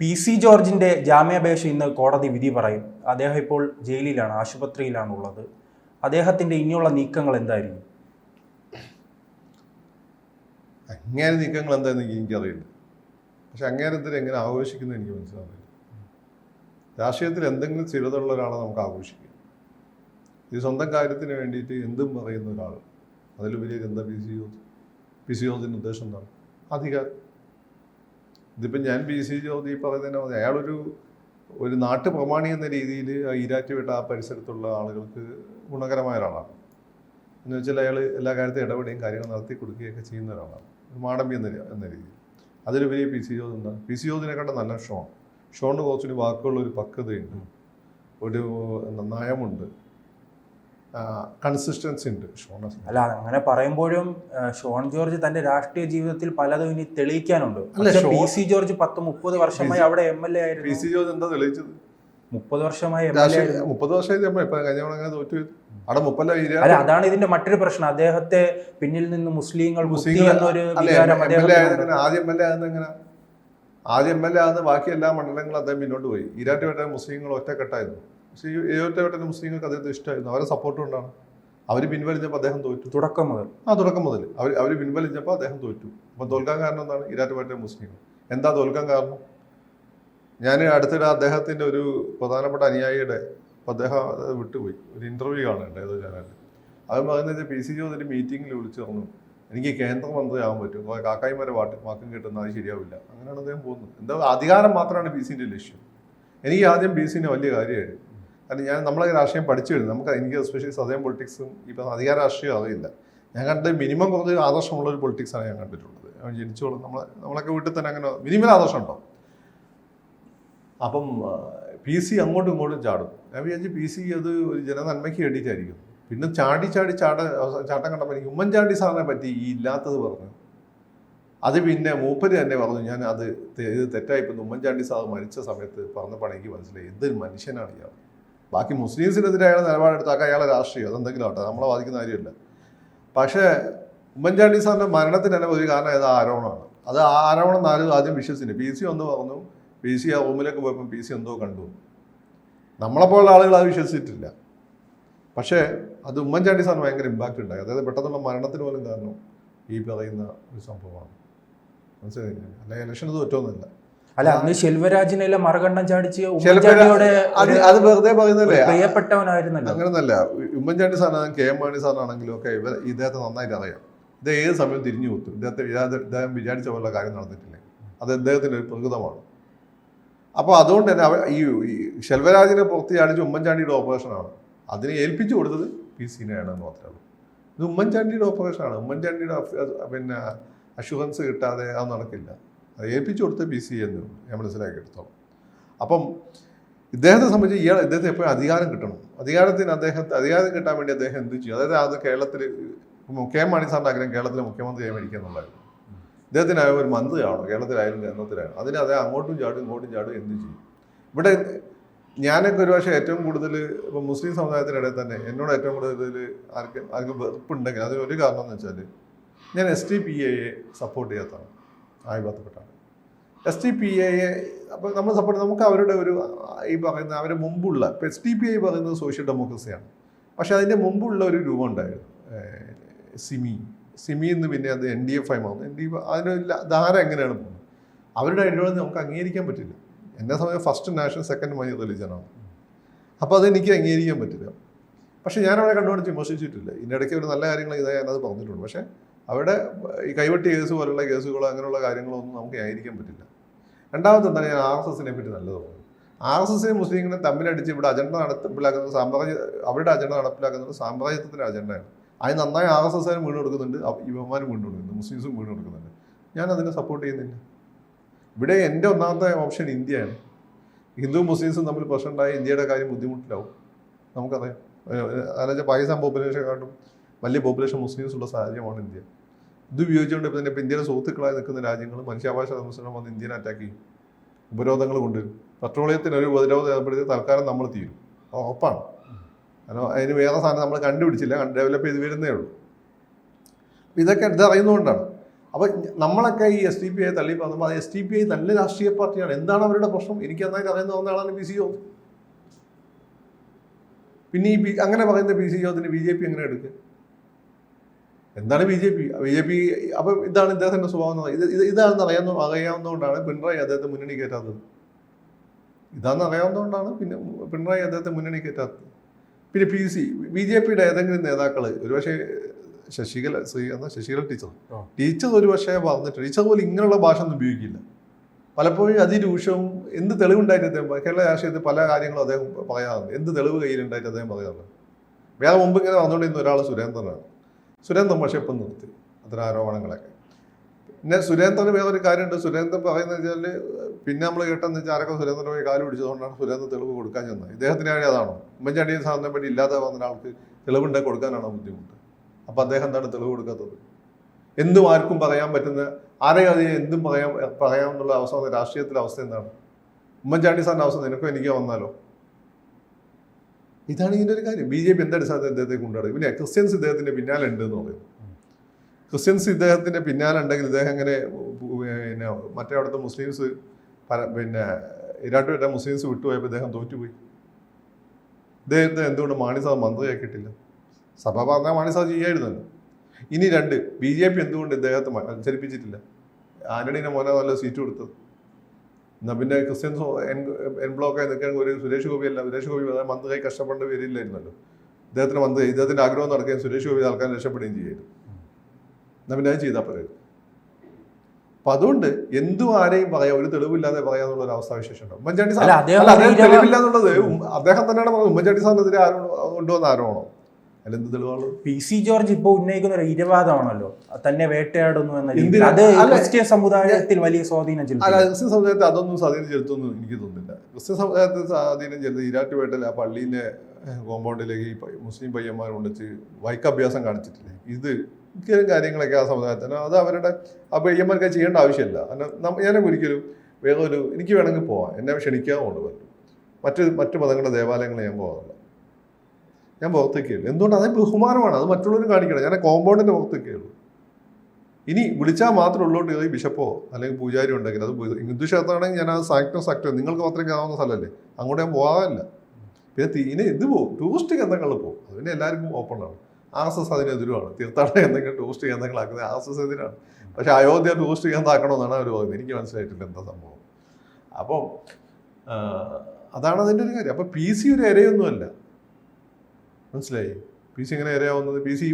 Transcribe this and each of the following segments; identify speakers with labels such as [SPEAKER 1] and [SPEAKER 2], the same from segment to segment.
[SPEAKER 1] P C ജോർജിന്റെ ജാമ്യാപേക്ഷ ഇന്ന് കോടതി വിധി പറയും. അദ്ദേഹം ഇപ്പോൾ ജയിലിലാണ് ആശുപത്രിയിലാണ് ഉള്ളത് അദ്ദേഹത്തിന്റെ ഇനിയുള്ള നീക്കങ്ങൾ എന്തായിരിക്കും?
[SPEAKER 2] അങ്ങനെ നീക്കങ്ങൾ എന്തായിരുന്നു എനിക്ക് എനിക്കറിയില്ല. പക്ഷെ അങ്ങേരത്തിന് എങ്ങനെ ആഘോഷിക്കുന്നത് എനിക്ക് മനസ്സിലാവില്ല രാഷ്ട്രീയത്തിൽ എന്തെങ്കിലും സ്ഥിരതയുള്ള ഒരാളെ നമുക്ക് ആഘോഷിക്കാം. ഈ സ്വന്തം കാര്യത്തിന് വേണ്ടിയിട്ട് എന്തും പറയുന്ന ഒരാൾ അതിലുപരി എന്താ P C George? P C ജോർജിന്റെ ഉദ്ദേശം എന്താണ്? അധികാരം. ഇതിപ്പം ഞാൻ പി സി ജ്യോതി പറയുന്നതിനെ അയാളൊരു ഒരു നാട്ടു പ്രമാണി എന്ന രീതിയിൽ വിട്ട ആ പരിസരത്തുള്ള ആളുകൾക്ക് ഗുണകരമായ ഒരാളാണ്. എന്ന് വെച്ചാൽ അയാൾ എല്ലാ കാര്യത്തിലും ഇടപെടുകയും കാര്യങ്ങൾ നടത്തി കൊടുക്കുകയൊക്കെ ചെയ്യുന്ന ഒരാളാണ്. ഒരു മാടമ്പി എന്ന എന്ന രീതിയിൽ അതിലുപരി പി സി ജോർജ് എന്താ? പി സി കണ്ട നല്ല ഷോൺ ഷോണിന് കുറച്ചൊരു വാക്കുള്ള ഒരു പക്വതയുണ്ട്. ഒരു നയമുണ്ട് കൺസിസ്റ്റൻസി ഉണ്ട് ഷോൺ
[SPEAKER 1] അല്ല അങ്ങനെ പറയുമ്പോഴും ഷോൺ ജോർജ് തന്റെ രാഷ്ട്രീയ ജീവിതത്തിൽ പലതും ഇനി തെളിയിക്കാനുണ്ട്. പി സി ജോർജ് പത്ത് മുപ്പത് വർഷമായി അവിടെ എം എൽ എ
[SPEAKER 2] പി
[SPEAKER 1] ആയിരുന്നു
[SPEAKER 2] സി ജോർജ് എന്താ തെളിയിച്ചത്?
[SPEAKER 1] മുപ്പത് വർഷമായി
[SPEAKER 2] മുപ്പത് വർഷമായി കഴിഞ്ഞ അങ്ങനെ തോറ്റു അവിടെ മുപ്പല്ല
[SPEAKER 1] അല്ല അതാണ് ഇതിന്റെ മറ്റൊരു പ്രശ്നം. അദ്ദേഹത്തെ പിന്നിൽ നിന്ന് മുസ്ലിങ്ങൾ കുത്തി എന്നൊരു
[SPEAKER 2] ആദ്യം എം എൽ എ ആകുന്ന ആദ്യം എം എൽ എ ആകുന്ന ബാക്കി എല്ലാ മണ്ഡലങ്ങളും അദ്ദേഹം മുന്നോട്ട് പോയി. ഈരാറ്റുപേട്ട മുസ്ലിങ്ങൾ ഒറ്റക്കെട്ടായിരുന്നു. പക്ഷേ ഈ ഈരാറ്റുപേട്ട മുസ്ലിങ്ങൾക്ക് അദ്ദേഹത്തെ ഇഷ്ടമായിരുന്നു. അവരെ സപ്പോർട്ട് കൊണ്ടാണ്. അവർ പിൻവലിഞ്ഞപ്പോൾ അദ്ദേഹം തോറ്റു.
[SPEAKER 1] തുടക്കം മുതൽ.
[SPEAKER 2] ആ തുടക്കം മുതൽ. അവർ അവർ പിൻവലിഞ്ഞപ്പോൾ അദ്ദേഹം തോറ്റു. അപ്പോൾ തോൽക്കാൻ കാരണം എന്താണ്? ഈരാറ്റുപേട്ട മുസ്ലിങ്ങൾ. എന്താ തോൽക്കാൻ കാരണം? ഞാൻ അടുത്തിടെ അദ്ദേഹത്തിന്റെ ഒരു പ്രധാനപ്പെട്ട അനുയായിയുടെ അപ്പോൾ അദ്ദേഹം അത് വിട്ടുപോയി. ഒരു ഇന്റർവ്യൂ കാണുന്നുണ്ട് ഏതോ ചാനലിൽ അത് പറയുന്നത് പി സി ജോസ് ഒരു മീറ്റിങ്ങിൽ വിളിച്ചു പറഞ്ഞു എനിക്ക് കേന്ദ്രമന്ത്രി ആകാൻ പറ്റും കാക്കായിമാരെ വാട്ട് വാക്കും കിട്ടുന്ന അത് ശരിയാവില്ല. അങ്ങനെയാണ് അദ്ദേഹം പോകുന്നത്. എന്താ അധികാരം മാത്രമാണ് ബി സിന്റെ ലക്ഷ്യം. എനിക്ക് ആദ്യം ബി സിന്റെ വലിയ കാര്യമായിരുന്നു. കാരണം ഞാൻ നമ്മളെ രാഷ്ട്രീയം പഠിച്ചു വരുന്നത് നമുക്ക് എനിക്ക് എസ്പെഷ്യലി സദയം പൊളിറ്റിക്സും ഇപ്പം അധികാര രാഷ്ട്രീയം അറിയില്ല. ഞാൻ കണ്ടത് മിനിമം കുറച്ച് ആദർശമുള്ള ഒരു പൊളിറ്റിക്സാണ് ഞാൻ കണ്ടിട്ടുള്ളത്. ജനിച്ചോളും. നമ്മളെ നമ്മളൊക്കെ വീട്ടിൽ തന്നെ അങ്ങനെ മിനിമം ആദർശം ഉണ്ടോ? അപ്പം പി സി അങ്ങോട്ടും ഇങ്ങോട്ടും ചാടും. ഞാൻ വിചാരിച്ചു പി സി അത് ഒരു ജനനന്മയ്ക്ക് വേണ്ടിയിട്ടായിരിക്കും. പിന്നെ ചാടി ചാടി ചാട ചാട്ടം കണ്ടപ്പോൾ എനിക്ക് ഉമ്മൻചാണ്ടി സാറിനെ പറ്റി ഈ ഇല്ലാത്തത് പറഞ്ഞു. അത് പിന്നെ മൂപ്പര് തന്നെ പറഞ്ഞു ഞാൻ അത് ഇത് തെറ്റായിപ്പോൾ ഉമ്മൻചാണ്ടി സാർ മരിച്ച സമയത്ത് പറഞ്ഞപ്പോൾ എനിക്ക് മനസ്സിലായി. എന്തൊരു മനുഷ്യനാണ് ഇയാൾ. ബാക്കി മുസ്ലിംസിനെതിരെ അയാളെ നിലപാടെടുത്താക്കാൻ അയാളെ രാഷ്ട്രീയം അതെന്തെങ്കിലും ആട്ടെ നമ്മളെ ബാധിക്കുന്ന കാര്യമില്ല. പക്ഷേ ഉമ്മൻചാണ്ടി സാറിന്റെ മരണത്തിന് തന്നെ ഒരു കാരണം ഏത്? ആരോപണമാണ്. അത് ആരോപണം നാലും ആദ്യം വിശ്വസിന് പി സി ഒന്ന് പറഞ്ഞു. പി സി ആ റൂമിലേക്ക് പോയപ്പോൾ പി സി എന്തോ കണ്ടു. നമ്മളെപ്പോലുള്ള ആളുകൾ അത് വിശ്വസിച്ചിട്ടില്ല. പക്ഷേ അത് ഉമ്മൻചാണ്ടി സാറിന് ഭയങ്കര ഇമ്പാക്റ്റ് ഉണ്ടായി. അതായത് പെട്ടെന്നുള്ള മരണത്തിന് പോലും കാരണം ഈ പറയുന്ന ഒരു സംഭവമാണ്. മനസ്സിലായി അല്ലെങ്കിൽ ഇലക്ഷൻ തോറ്റോന്നല്ല
[SPEAKER 1] അല്ല അന്ന് ശെൽവരാജിനെല്ലാം മറുകണ്ഠം ചാടിച്ച് ഉമ്മൻചാണ്ടിയുടെ
[SPEAKER 2] അത് വെറുതെ പറയുന്നല്ലേ
[SPEAKER 1] പ്രിയപ്പെട്ടവനായിരുന്നല്ലോ.
[SPEAKER 2] അങ്ങനെയൊന്നല്ല ഉമ്മൻചാണ്ടി സാറിനാണ് കെ എം മാണി സാറിനാണെങ്കിലും ഒക്കെ ഇവർ ഇദ്ദേഹത്തെ നന്നായിട്ട് അറിയാം. ഇത് ഏത് സമയം തിരിഞ്ഞു കുത്തും ഇദ്ദേഹത്തെ ഇദ്ദേഹം വിചാരിച്ച പോലുള്ള കാര്യം നടന്നിട്ടില്ലേ. അത് ഇദ്ദേഹത്തിന്റെ ഒരു പ്രകൃതമാണ്. അപ്പോൾ അതുകൊണ്ട് തന്നെ അവർ ഈ ശെൽവരാജിനെ പുറത്ത് ചാടിച്ച് ഉമ്മൻചാണ്ടിയുടെ ഓപ്പറേഷനാണ്. അതിനെ ഏൽപ്പിച്ചു കൊടുത്തത് പി സിനെയാണ് എന്ന് മാത്രമേ ഉള്ളൂ. ഇത് ഉമ്മൻചാണ്ടിയുടെ ഓപ്പറേഷനാണ്. ഉമ്മൻചാണ്ടിയുടെ പിന്നെ അഷുറൻസ് കിട്ടാതെ അത് നടക്കില്ല. അത് ഏൽപ്പിച്ചു കൊടുത്ത പി സി എന്ന് ഞാൻ മനസ്സിലാക്കി മനസ്സിലാക്കിയെടുത്തോളം. അപ്പം ഇദ്ദേഹത്തെ സംബന്ധിച്ച് ഇയാൾ ഇദ്ദേഹത്തെ എപ്പോഴും അധികാരം കിട്ടണം. അധികാരത്തിന് അദ്ദേഹത്തെ അധികാരം കിട്ടാൻ വേണ്ടി അദ്ദേഹം എന്ത് ചെയ്യും? അതായത് അത് കേരളത്തിൽ കെ മാണി സാറിന്റെ ആഗ്രഹം കേരളത്തിലെ മുഖ്യമന്ത്രി മേടിക്കുക എന്നുള്ളതായിരുന്നു. ഇദ്ദേഹത്തിനായ ഒരു മന്ത്രിയാണോ കേരളത്തിലായാലും കേരളത്തിലായാലും. അതിന് അദ്ദേഹം അങ്ങോട്ടും ചാടും ഇങ്ങോട്ടും ചാടും എന്ത് ചെയ്യും? ഇവിടെ ഞാനൊക്കെ ഒരു പക്ഷേ ഏറ്റവും കൂടുതൽ ഇപ്പം മുസ്ലിം സമുദായത്തിനിടയിൽ തന്നെ എന്നോട് ഏറ്റവും കൂടുതൽ ആർക്കും ആർക്കും വെറുപ്പുണ്ടെങ്കിൽ അതിന് ഒരു കാരണം എന്ന് വെച്ചാൽ ഞാൻ എസ് ടി പി എയെ സപ്പോർട്ട് ചെയ്യാത്തതാണ്. ആയി ബന്ധപ്പെട്ടാണ് എസ് ടി പി എയെ അപ്പോൾ നമ്മൾ സപ്പോർട്ട് നമുക്ക് അവരുടെ ഒരു ഈ പറയുന്ന അവരുടെ മുമ്പുള്ള ഇപ്പോൾ എസ് ടി പി ഐ പറയുന്നത് സോഷ്യൽ ഡെമോക്രസിയാണ് പക്ഷേ അതിന്റെ മുമ്പുള്ള ഒരു രൂപം ഉണ്ടായിരുന്നു. സിമി. സിമി എന്ന് പിന്നെ അത് എൻ ഡി എഫ് ഐ മാറുന്നു. എൻ ഡി എഫ് അതിന് ധാര എങ്ങനെയാണ് പോകുന്നത്? അവരുടെ ഐഡിയോളജി നമുക്ക് അംഗീകരിക്കാൻ പറ്റില്ല. എന്നെ സമയം ഫസ്റ്റ് നാഷണൽ സെക്കൻഡ് മൈ റിലിജനാണ് അപ്പോൾ അതെനിക്ക് അംഗീകരിക്കാൻ പറ്റില്ല. പക്ഷേ ഞാൻ അവരെ കണ്ടുപിടിച്ച് വിമർശിച്ചിട്ടില്ല. ഇതിനിടയ്ക്ക് ഒരു നല്ല കാര്യങ്ങൾ ഇതായി ഞാനത് പറഞ്ഞിട്ടുണ്ട്. പക്ഷേ അവിടെ ഈ കൈവെട്ടി കേസ് പോലുള്ള കേസുകളോ അങ്ങനെയുള്ള കാര്യങ്ങളോ ഒന്നും നമുക്ക് ആയിരിക്കാൻ പറ്റില്ല. രണ്ടാമത് എന്താണ് ഞാൻ ആർ എസ് എസിനെ പറ്റി നല്ലത് പറഞ്ഞു. ആർ എസ് എസിനെ മുസ്ലിങ്ങളെ തമ്മിലടിച്ച് ഇവിടെ അജണ്ട നടപ്പിലാക്കുന്നത് സാമ്രാജ്യ അവരുടെ അജണ്ട നടപ്പിലാക്കുന്നത് സാമ്രാജ്യത്തിന്റെ അജണ്ടയാണ്. അതിന് നന്നായി ആർ എസ് എസ്സുകാരും വീണ് കൊടുക്കുന്നുണ്ട്. യുവമാരും വീണ് കൊടുക്കുന്നുണ്ട്. മുസ്ലിംസും വീണ് കൊടുക്കുന്നുണ്ട്. ഞാൻ അതിനെ സപ്പോർട്ട് ചെയ്യുന്നില്ല. ഇവിടെ എന്റെ ഒന്നാമത്തെ ഓപ്ഷൻ ഇന്ത്യയാണ്. ഹിന്ദു മുസ്ലിംസും തമ്മിൽ പ്രശ്നമുണ്ടായ ഇന്ത്യയുടെ കാര്യം ബുദ്ധിമുട്ടിലാവും. നമുക്കറിയാം. അതായത് പാകിസ്ഥാൻ പോപ്പുലേഷനെക്കാട്ടും വലിയ പോപ്പുലേഷൻ മുസ്ലിംസ് ഉള്ള സാഹചര്യമാണ് ഇന്ത്യ. ഇത് ഉപയോഗിച്ചുകൊണ്ട് ഇപ്പം തന്നെ ഇപ്പം ഇന്ത്യയുടെ സുഹൃത്തുക്കളായി നിൽക്കുന്ന രാജ്യങ്ങൾ മനുഷ്യാവകാശ കമ്മീഷനും വന്ന് ഇന്ത്യനെ അറ്റാക്ക് ചെയ്യും. ഉപരോധങ്ങൾ കൊണ്ടുവരും. പെട്രോളിയത്തിന് ഒരു ഉപരോധം ഏർപ്പെടുത്തി തൽക്കാലം നമ്മൾ തീരും. ഉറപ്പാണ്. കാരണം അതിന് വേറെ സാധനം നമ്മൾ കണ്ടുപിടിച്ചില്ല. ഡെവലപ്പ് ചെയ്ത് വരുന്നേ ഉള്ളൂ. ഇതൊക്കെ ഇത് അറിയുന്നതുകൊണ്ടാണ്. അപ്പോൾ നമ്മളൊക്കെ ഈ എസ് ഡി പി ഐ തള്ളി പറഞ്ഞപ്പോൾ അത് എസ് ഡി പി ഐ നല്ല രാഷ്ട്രീയ പാർട്ടിയാണ്. എന്താണ് അവരുടെ പ്രശ്നം? എനിക്ക് നന്നായിട്ട് അറിയുന്ന ഒന്നാളാണ് പി സി ജോസ് പിന്നെ ഈ അങ്ങനെ പറയുന്ന പി സി ജോസിന് ബി ജെ പി എങ്ങനെ എടുക്കുക എന്താണ് B J P? B J P അപ്പം ഇതാണ് ഇദ്ദേഹത്തിന്റെ സ്വഭാവം ഇത് ഇതാണെന്ന് അറിയാവുന്ന അറിയാവുന്നതുകൊണ്ടാണ് പിണറായി അദ്ദേഹത്തെ മുന്നണി കയറ്റാത്തത്. ഇതാണെന്ന് അറിയാവുന്നതുകൊണ്ടാണ് പിന്നെ പിണറായി അദ്ദേഹത്തെ മുന്നണി കയറ്റാത്തത്. പിന്നെ പി സി ബി ജെ പിയുടെ ഏതെങ്കിലും നേതാക്കൾ ഒരുപക്ഷെ ശശികല ശ്രീ എന്ന ശശികല ടീച്ചർ. ടീച്ചർ ഒരു പക്ഷേ പറഞ്ഞിട്ട് ടീച്ചർ പോലും ഇങ്ങനെയുള്ള ഭാഷ ഒന്നും ഉപയോഗിക്കില്ല. പലപ്പോഴും അതിരൂക്ഷവും എന്ത് തെളിവുണ്ടായിട്ട് അദ്ദേഹം കേരള രാഷ്ട്രീയത്തിൽ പല കാര്യങ്ങളും അദ്ദേഹം പറയാറുണ്ട്. എന്ത് തെളിവ് കയ്യിലുണ്ടായിട്ട് അദ്ദേഹം പറയാറുണ്ട്. വേറെ മുമ്പ് ഇങ്ങനെ വന്നുകൊണ്ടിരുന്ന ഒരാൾ സുരേന്ദ്രനാണ്. സുരേന്ദ്രൻ പക്ഷേ ഇപ്പം നിർത്തി. അത്തരം ആരോപണങ്ങളൊക്കെ. പിന്നെ സുരേന്ദ്രന് വേറൊരു കാര്യമുണ്ട്. സുരേന്ദ്രൻ പറയുന്നത് വെച്ചാൽ പിന്നെ നമ്മൾ കേട്ടെന്ന് വെച്ചാൽ ആരൊക്കെ സുരേന്ദ്രൻ പോയി കാൽ പിടിച്ചതുകൊണ്ടാണ് സുരേന്ദ്രൻ തെളിവ് കൊടുക്കാൻ ചെന്നത്. ഇദ്ദേഹത്തിന് കാര്യം അതാണോ? ഉമ്മൻചാണ്ടിയും സാധനം വേണ്ടി ഇല്ലാതെ വന്ന ഒരാൾക്ക് തെളിവുണ്ടെ കൊടുക്കാനാണോ ബുദ്ധിമുട്ട്? അപ്പം അദ്ദേഹം എന്താണ് തെളിവ് കൊടുക്കാത്തത്? എന്തും ആർക്കും പറയാൻ പറ്റുന്ന ആരെയും അത് എന്തും പറയാൻ പറയാമെന്നുള്ള അവസ്ഥ രാഷ്ട്രീയത്തിലെ അവസ്ഥ എന്താണ്? ഉമ്മൻചാണ്ടി സാറിന്റെ അവസ്ഥ നിനക്കോ എനിക്കോ വന്നാലോ? ഇതാണ് ഇതിന്റെ ഒരു കാര്യം. ബി ജെ പി എന്താ അടിസ്ഥാനത്തിൽ ഇദ്ദേഹത്തെ കൊണ്ടുനടക്കും പിന്നെ ക്രിസ്ത്യൻസ് ഇദ്ദേഹത്തിന്റെ പിന്നാലെ ഉണ്ട് എന്ന് പറയും. ക്രിസ്ത്യൻസ് ഇദ്ദേഹത്തിന്റെ പിന്നാലെ ഉണ്ടെങ്കിൽ ഇദ്ദേഹം അങ്ങനെ പിന്നെ മറ്റേ അവിടുത്തെ മുസ്ലിംസ് പിന്നെ ഇരാട്ടുപേട്ട മുസ്ലിംസ് വിട്ടുപോയപ്പോൾ ഇദ്ദേഹം തോറ്റുപോയി. ഇദ്ദേഹത്തെ എന്തുകൊണ്ട് മാണിസാബ് മന്ത്രിയാക്കിയിട്ടില്ല? സഭ പറഞ്ഞാൽ മാണിസാബ് ചെയ്യായിരുന്നു. ഇനി രണ്ട് ബി ജെ പി എന്തുകൊണ്ട് ഇദ്ദേഹത്തെ മത്സരിപ്പിച്ചിട്ടില്ല? ആന്റണീനെ മോനെ നല്ല സീറ്റ് കൊടുത്തത്. എന്നാ പിന്നെ ക്രിസ്ത്യൻസ് എൻ ബ്ലോക്കായി നിൽക്കാൻ ഒരു സുരേഷ് ഗോപി അല്ല സുരേഷ് ഗോപി മന്ത് മന്ത്രിയായി കഷ്ടപ്പെടേണ്ട വരില്ലായിരുന്നല്ലോ ഇദ്ദേഹത്തിന് മന്ത്രി ഇദ്ദേഹത്തിന്റെ ആഗ്രഹം നടക്കുകയും സുരേഷ് ഗോപി ആൾക്കാർ രക്ഷപ്പെടുകയും ചെയ്യായിരുന്നു എന്നാ പിന്നെ അത് ചെയ്താൽ പറയും അപ്പൊ അതുകൊണ്ട് എന്തും ആരെയും പറയാം ഒരു തെളിവില്ലാതെ പറയാന്നുള്ള ഒരു അവസ്ഥാവിശേഷം ഉണ്ടാവും ഉമ്മൻചാണ്ടി സാർ
[SPEAKER 1] അല്ല, അദ്ദേഹം
[SPEAKER 2] അല്ല, അദ്ദേഹം തെളിവില്ല എന്നുള്ളത് അദ്ദേഹം തന്നെയാണ് പറഞ്ഞത്. ഉമ്മൻചാണ്ടി സാറിനെതിരെ ആരോ കൊണ്ടുവന്ന ആരോണോ അതിലെന്ത് തെളിവാണുള്ളത്?
[SPEAKER 1] പി സി ജോർജ് ഇപ്പോൾ ഉന്നയിക്കുന്ന ഒരു ഇരവാദമാണല്ലോ തന്നെ വേട്ടയാടുന്നു എന്ന? അത് ക്രിസ്ത്യൻ സമുദായത്തിൽ വലിയ സ്വാധീനം
[SPEAKER 2] അല്ല
[SPEAKER 1] ചെലുത്തി
[SPEAKER 2] ക്രിസ്ത്യൻ സമുദായത്തെ അതൊന്നും സ്വാധീനം ചെലുത്തുമെന്ന് എനിക്ക് തോന്നുന്നില്ല. ക്രിസ്ത്യൻ സമുദായത്തെ സ്വാധീനം ചെലുത്തി ഈരാട്ടുപേട്ടയിൽ ആ പള്ളിയിലെ കോമ്പൗണ്ടിലേക്ക് ഈ മുസ്ലിം പയ്യന്മാർ കൊണ്ടുവച്ച് വൈക്കഭ്യാസം കാണിച്ചിട്ടില്ലേ? ഇത് ഇത്തരം കാര്യങ്ങളൊക്കെ ആ സമുദായത്തിന് അത് അവരുടെ ആ പയ്യന്മാർക്ക് ചെയ്യേണ്ട ആവശ്യമില്ല. ഞാൻ ഒരിക്കലും വേറെ ഒരു എനിക്ക് വേണമെങ്കിൽ പോവാം. എന്നെ ക്ഷണിക്കാൻ പറ്റും. മറ്റ് മറ്റു മതങ്ങളുടെ ദേവാലയങ്ങളിൽ ഞാൻ പോകാറില്ല ഞാൻ പുറത്തേക്കുള്ളൂ എന്തുകൊണ്ട്? അത് ബഹുമാനമാണ്. അത് മറ്റുള്ളവരും കാണിക്കണം. ഞാൻ കോമ്പൗണ്ടിന്റെ പുറത്തേക്കുള്ളൂ ഇനി വിളിച്ചാൽ മാത്രമേ ഉള്ളോട്ട് ഈ ബിഷപ്പോ അല്ലെങ്കിൽ പൂജാരി ഉണ്ടെങ്കിൽ അത് ഹിന്ദു ക്ഷേത്രമാണെങ്കിൽ ഞാൻ അത് സാക്ടോ സാക്ടോ നിങ്ങൾക്ക് മാത്രമേ കാണുന്ന സ്ഥലമല്ലേ? അങ്ങോട്ട് ഞാൻ പോകാറില്ല. പിന്നെ ഇനി ഇത് പോകും ടൂറിസ്റ്റ് കേന്ദ്രങ്ങളിൽ പോകും അതിന് എല്ലാവർക്കും എല്ലാവർക്കും ഓപ്പണാണ് ആർ എസ് എസ് അതിനെതിരുമാണ് തീർത്ഥാടന കേന്ദ്രങ്ങൾ ടൂറിസ്റ്റ് കേന്ദ്രങ്ങളാക്കുന്നത് ആർ എസ് എസ് എതിരാണ്. പക്ഷെ അയോധ്യ ടൂറിസ്റ്റ് കേന്ദ്രമാക്കണമെന്നാണ് അവർ പറയുന്നത്. എനിക്ക് മനസ്സിലായിട്ടില്ല എന്താ സംഭവം. അപ്പം അതാണ് അതിന്റെ ഒരു കാര്യം. അപ്പം പി സി ഒരു ഇരയൊന്നുമല്ല മനസ്സിലായി? പി സി എങ്ങനെ ഇരയാവുന്നത് പി സി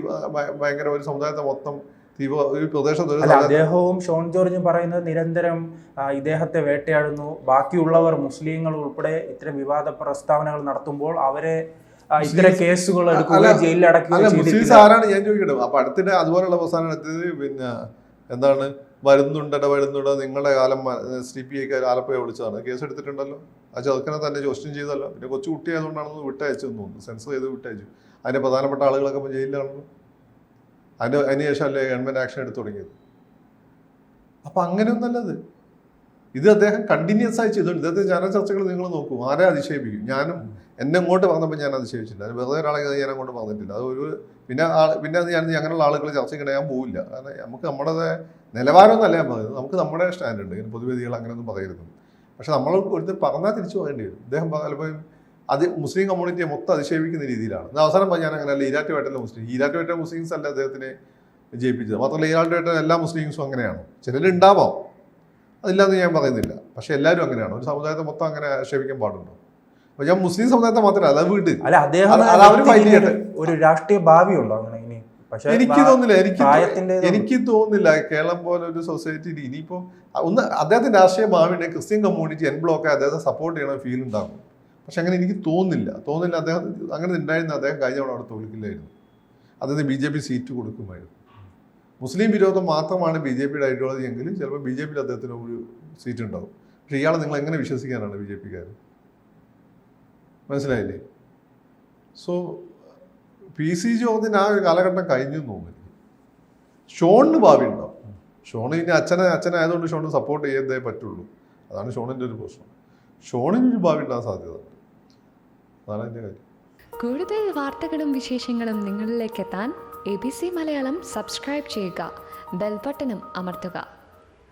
[SPEAKER 2] ഭയങ്കര ഒരു സമുദായത്തെ മൊത്തം
[SPEAKER 1] അദ്ദേഹവും ഷോൺ ജോർജും പറയുന്നത് നിരന്തരം ഇദ്ദേഹത്തെ വേട്ടയാടുന്നു. ബാക്കിയുള്ളവർ മുസ്ലിങ്ങൾ ഉൾപ്പെടെ ഇത്തരം വിവാദ പ്രസ്താവനകൾ നടത്തുമ്പോൾ അവരെ ഇത്തരം കേസുകൾ
[SPEAKER 2] എടുക്കുക
[SPEAKER 1] എടുക്കുകയും ജയിലിൽ
[SPEAKER 2] അല്ല
[SPEAKER 1] അടക്കുകയും
[SPEAKER 2] മുസ്ലിംസ് ആരാണ് ഞാൻ ചോദിക്കട്ടെ? അപ്പൊ അടുത്തിടെ അതുപോലുള്ള അവസാനം എടുത്തത് പിന്നെ എന്താണ്? വരുന്നുണ്ടട വരുന്നുണ്ട നിങ്ങളുടെ കാലം സി പി ഐക്ക് ആലപ്പുഴ വിളിച്ചതാണ്. കേസ് എടുത്തിട്ടുണ്ടല്ലോ? ആ ചെറുക്കനെ തന്നെ ചോദ്യം ചെയ്തല്ല. പിന്നെ കൊച്ചു കുട്ടി ആയതുകൊണ്ടാണെന്ന് വിട്ടയച്ചെന്ന് തോന്നുന്നു. സെൻസർ ചെയ്ത് വിട്ടയച്ചു. അതിന്റെ പ്രധാനപ്പെട്ട ആളുകളൊക്കെ ഇപ്പോൾ ജയിലിലാണല്ലോ അതിന് അതിന് ശേഷം അല്ലേ ഗവൺമെന്റ് ആക്ഷൻ എടുത്തു തുടങ്ങിയത്. അപ്പം അങ്ങനെയൊന്നല്ലത് ഇത് അദ്ദേഹം കണ്ടിന്യൂസ് ആയി ചെയ്തുകൊണ്ട് ഇദ്ദേഹത്തെ ചർച്ചകൾ നിങ്ങൾ നോക്കൂ. ആരെ അതിശയിപ്പിക്കും? ഞാനും എന്നെ അങ്ങോട്ട് പറഞ്ഞപ്പോൾ ഞാൻ അതിശയിച്ചില്ല. അത് വെറുതെ ഒരാളെ ഞാൻ അങ്ങോട്ട് പറഞ്ഞിട്ടില്ല അത് ഒരു പിന്നെ പിന്നെ അത് ഞാൻ അങ്ങനെയുള്ള ആളുകൾ ചർച്ചയ്ക്കിടെ ഞാൻ പോവില്ല. കാരണം നമുക്ക് നമ്മുടെ നിലവാരമൊന്നല്ല ഞാൻ പറയുന്നത്. നമുക്ക് നമ്മുടെ സ്റ്റാൻഡുണ്ട്. പൊതുവേദികൾ അങ്ങനെയൊന്നും പറയരുത്. പക്ഷെ നമ്മൾ ഒരു പറഞ്ഞാൽ തിരിച്ചു പോകേണ്ടി വരും. അദ്ദേഹം ചിലപ്പോൾ അത് മുസ്ലിം കമ്മ്യൂണിറ്റിയെ മൊത്തം അതിശയിപ്പിക്കുന്ന രീതിയിലാണ്. ഇത് അവസാനം പറഞ്ഞാൽ ഞാൻ അങ്ങനെയല്ല ഈരാറ്റുപേട്ടല്ല മുസ്ലിം. ഈരാറ്റുപേട്ട മുസ്ലിംസ് അല്ല അദ്ദേഹത്തിനെ ജയിപ്പിച്ചത്. മാത്രമല്ല ഈരാട്ടുപേട്ട എല്ലാ മുസ്ലിംസും അങ്ങനെയാണ്. ചിലരുണ്ടാവാം അതില്ലാന്ന് ഞാൻ പറയുന്നില്ല. പക്ഷെ എല്ലാവരും അങ്ങനെയാണ്. ഒരു സമുദായത്തെ മൊത്തം അങ്ങനെ ആക്ഷേപിക്കാൻ പാടുണ്ടോ? അപ്പൊ ഞാൻ മുസ്ലിം സമുദായത്തെ മാത്രമല്ല അല്ല വീട്.
[SPEAKER 1] അല്ല അദ്ദേഹം. ഒരു രാഷ്ട്രീയ ഭാവിയുണ്ടോ അങ്ങനെ? പക്ഷേ
[SPEAKER 2] എനിക്ക് തോന്നില്ല എനിക്ക് എനിക്ക് തോന്നില്ല കേരളം പോലെ ഒരു സൊസൈറ്റി ഇനിയിപ്പോ ഒന്ന് അദ്ദേഹത്തിന്റെ രാഷ്ട്രീയ ഭാവിയുടെ ക്രിസ്ത്യൻ കമ്മ്യൂണിറ്റി എൻ ബ്ലോക്ക് അദ്ദേഹത്തെ സപ്പോർട്ട് ചെയ്യണ ഫീൽ ഉണ്ടാകും പക്ഷെ അങ്ങനെ എനിക്ക് തോന്നില്ല തോന്നില്ല അദ്ദേഹം അങ്ങനെ ഉണ്ടായിരുന്ന അദ്ദേഹം കഴിഞ്ഞ തവണ അവിടെ തോൽക്കില്ലായിരുന്നു. അദ്ദേഹത്തിന് ബി ജെ പി സീറ്റ് കൊടുക്കുമായിരുന്നു. മുസ്ലിം വിരോധം മാത്രമാണ് ബി ജെ പിയുടെ ഐഡിയോളജി എങ്കിൽ ചിലപ്പോൾ ബി ജെ പിയിൽ അദ്ദേഹത്തിന് ഒരു സീറ്റ് ഉണ്ടാവും. പക്ഷെ ഇയാളെ നിങ്ങൾ എങ്ങനെ വിശ്വസിക്കാനാണ് ബി ജെ പിക്കാർ മനസ്സിലായില്ലേ? സോ പി സി ജോർജിന് ആ ഒരു കാലഘട്ടം കഴിഞ്ഞു തോന്നുന്നു. ഷോണിന് ഭാവി ഉണ്ടാവും. ഷോണ് ഇനി അച്ഛനെ അച്ഛനായതുകൊണ്ട് ഷോണ് സപ്പോർട്ട് ചെയ്തേ പറ്റുള്ളൂ. അതാണ് ഷോണിന്റെ ഒരു പ്രശ്നം. ഷോണിന് ഒരു ഭാവി ഉണ്ടാകാൻ സാധ്യത അതാണ് എന്റെ കാര്യം.
[SPEAKER 3] കൂടുതൽ വാർത്തകളും വിശേഷങ്ങളും നിങ്ങളിലേക്ക് എത്താൻ A B C Malayalam subscribe ചെയ്യുക. ബെൽബട്ടനും അമർത്തുക.